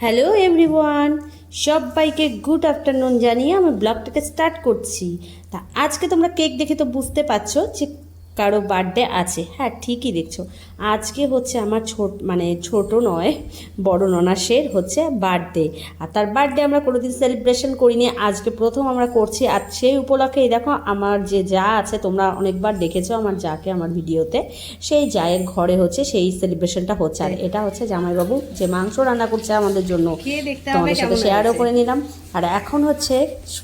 Hello everyone সবাইকে good afternoon জানিয়ে আমি ব্লগটাকে স্টার্ট করছি। তা আজকে তোমরা কেক দেখে তো বুঝতে পারছ যে কারও বার্থডে আছে। হ্যাঁ ঠিকই দেখছ। আজকে হচ্ছে আমার ছোট মানে ছোট নয় বড় ননাসের হচ্ছে বার্থডে আর তার বার্থডে আমরা কোনোদিন সেলিব্রেশন করিনি। আজকে প্রথম আমরা করছি। আর সেই উপলক্ষে দেখো আমার যে যা আছে তোমরা অনেকবার দেখেছ আমার যাকে আমার ভিডিওতে সেই জায়ের ঘরে হচ্ছে সেই সেলিব্রেশনটা হচ্ছে। আর এটা হচ্ছে জামাইবাবু যে মাংস রান্না করছে আমাদের জন্য। তোমাদের সাথে শেয়ারও করে নিলাম। আর এখন হচ্ছে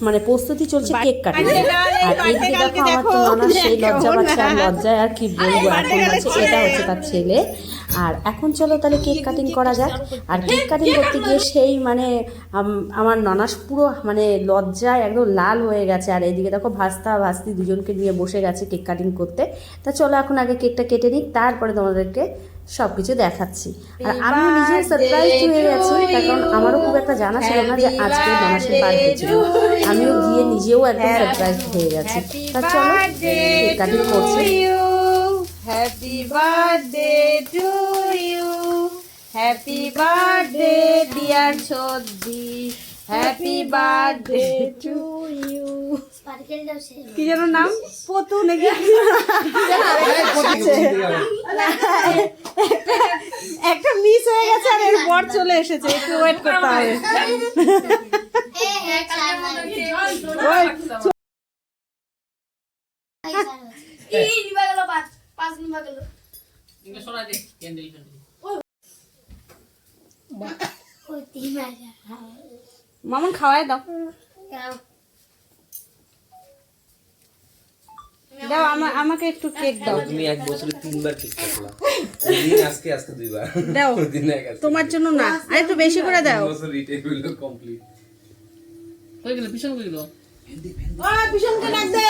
মানে প্রস্তুতি চলছে কেক কাটিং আর এইদিকে দেখো আমার তো সেই লজ্জা পাচ্ছে লজ্জায় আর কি বলব এখন হচ্ছে এটা হচ্ছে তার ছেলে। আর এখন চলো তাহলে কেক কাটিং করা যাক। আর কেক কাটিং করতে গিয়ে সেই মানে আমার ননাস পুরো মানে লজ্জায় একদম লাল হয়ে গেছে। আর এইদিকে দেখো ভাস্তা ভাস্তি দুজনকে নিয়ে বসে গেছে কেক কাটিং করতে। তা চলো এখন আগে কেকটা কেটে নিই তারপরে তোমাদেরকে সব কিছু দেখাচ্ছি। আর আমি নিজেও সারপ্রাইজ হয়ে গেছি কারণ আমারও খুব একটা জানা ছিল না যে আজকে ননাসের বার্থডে ছিল। আমিও গিয়ে নিজেও একদম সারপ্রাইজ হয়ে গেছি। তা চলো কাটিং করছি। Happy birthday to you happy birthday dear সর্দি হ্যাপি বার্থডে টু ইউ কি যেন নাম? পতু নাকি? একটা মিস হয়ে গেছে আর এর পর চলে এসেছে একটু ওয়েট করতে হবে। মামন খাওয়াই দাও। দাও আমা- আমাকে একটু কেক দাও। তুমি এক বছরে তিনবার কেক কাটলা দিন আজকে আজকে দুইবার। দাও। দিন এক তোমার জন্য না আর একটু বেশি করে দাও। বছর রিটেল হইল কমপ্লিট হয়ে গেল পিছন হয়ে গেল ভীষণকে ডাক দে।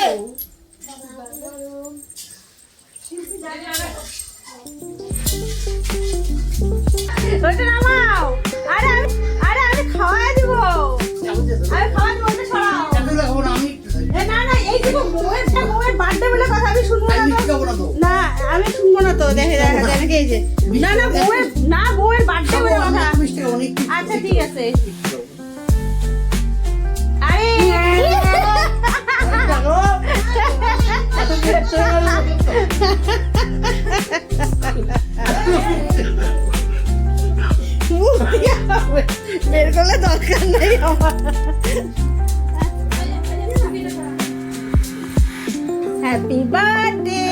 ওইটা নামাও। আরে আমি আরে আমি খাওয়াই দিব। আমি খাওয়াই দিব ওটা সরাও। না না এই দিব শুনব না তো। না আমি শুনব না তো দেখে দেখা যায় নাকি এই যে। না না বউয়ের না বউয়ের বার্থডে বলে কথা। আচ্ছা ঠিক আছে। আরে। বের করলে দরকার নেই আমার। হ্যাপি বার্থডে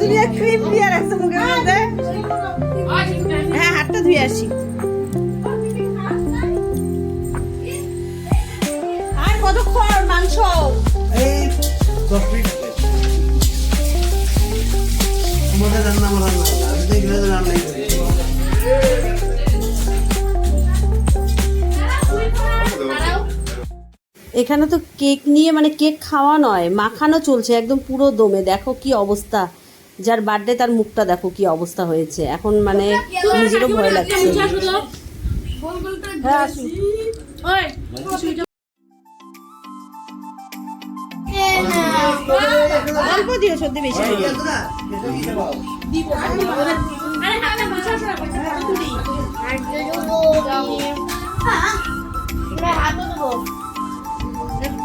দুনিয়া ক্রিম দিয়ে রাখছে হ্যাঁ হাতটা ধুয়ে আসি। আর কতক্ষণ মাংস? এই, দশ আমাদের রান্না আমার রান্না আমি তো রান্নাই করি এখানে তো কেক নিয়ে মানে কেক খাওয়া নয় মাখানো চলছে একদম পুরো দমে। দেখো কি অবস্থা। যার বার্থডে তার মুখটা দেখো কি অবস্থা হয়েছে। এখন মানে নিজেরও ভয় লাগছে। অল্প দিও সত্যি বেশি এই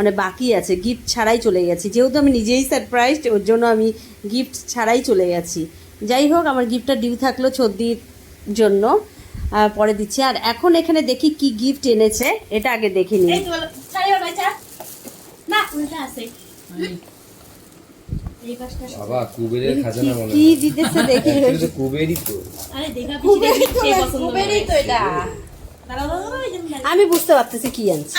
মানে বাকি আছে গিফট ছাড়াই চলে গেছি। যেহেতু আমি নিজেই সারপ্রাইজড ওর জন্য আমি গিফট ছাড়াই চলে গেছি। যাই হোক আমার গিফটটা ডিউ থাকল ছদ্দির জন্য পরে দিচ্ছি। আর এখন এখানে দেখি কি গিফট এনেছে এটা আগে দেখে নিই। বাবা কুবেরের খাজানা কি দিতেছে দেখি? তো কুবেরই তো। আমি বুঝতে পারতেছি কি আনছে।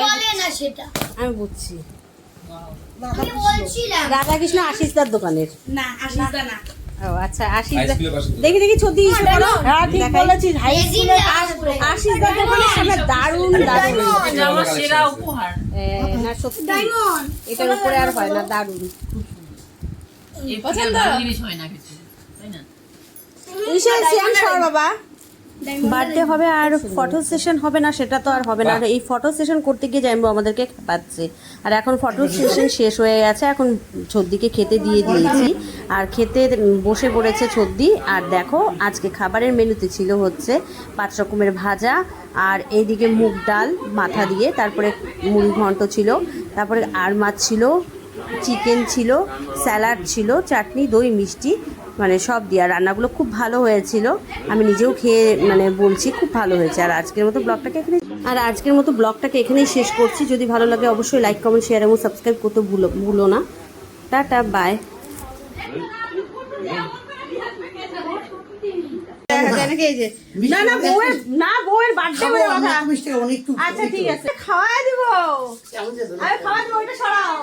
বলে না সেটা। আমি বুঝছি আমি বলছিলাম। রাধাকৃষ্ণ আশিসদার দোকানের। না ও আচ্ছা আশিস। দেখি দেখি ছবি হ্যাঁ ঠিক বলেছিস হাই স্কুলে আশিস দার দোকানের সামনে দারুণ দারুণ আমার সেরা উপহার। না সত্যি। এটার উপরে আর হয় না দারুণ। পছন্দ? জিনিস হয় না কিছু তাই না? ইসে শ্যাম সর বাবা। বার্থডে হবে আর ফটো সেশন হবে না সেটা তো আর হবে না। আর এই ফটো সেশন করতে গিয়ে জানব আমাদেরকে পাচ্ছে আর এখন ফটো সেশন শেষ হয়ে গেছে এখন ছদ্দিকে খেতে দিয়ে দিয়েছি। আর খেতে বসে পড়েছে ছদ্দি। আর দেখো আজকে খাবারের মেনুতে ছিল হচ্ছে পাঁচ রকমের ভাজা আর এইদিকে মুগ ডাল মাথা দিয়ে তারপরে মুড়ি ঘন্ট ছিল তারপরে আর মাছ ছিল চিকেন ছিল স্যালাড ছিল চাটনি দই মিষ্টি মানে সব দিয়ে। আর রান্নাগুলো খুব ভালো হয়েছিল। আমি নিজেও খেয়ে মানে বলছি খুব ভালো হয়েছে। আর আজকের মতো ব্লগটাকে এখানে আর আজকের মতো ব্লগটাকে এখানেই শেষ করছি। যদি ভালো লাগে অবশ্যই লাইক কমেন্ট শেয়ার এবং সাবস্ক্রাইব করতে ভুলো ভুলো না। টাটা বাই না না বউয়ের না বউয়ের বার্থডে বলে কথা। মিষ্টি খাব না, একটু আচ্ছা ঠিক আছে। দিব। আমি দিব সরাও।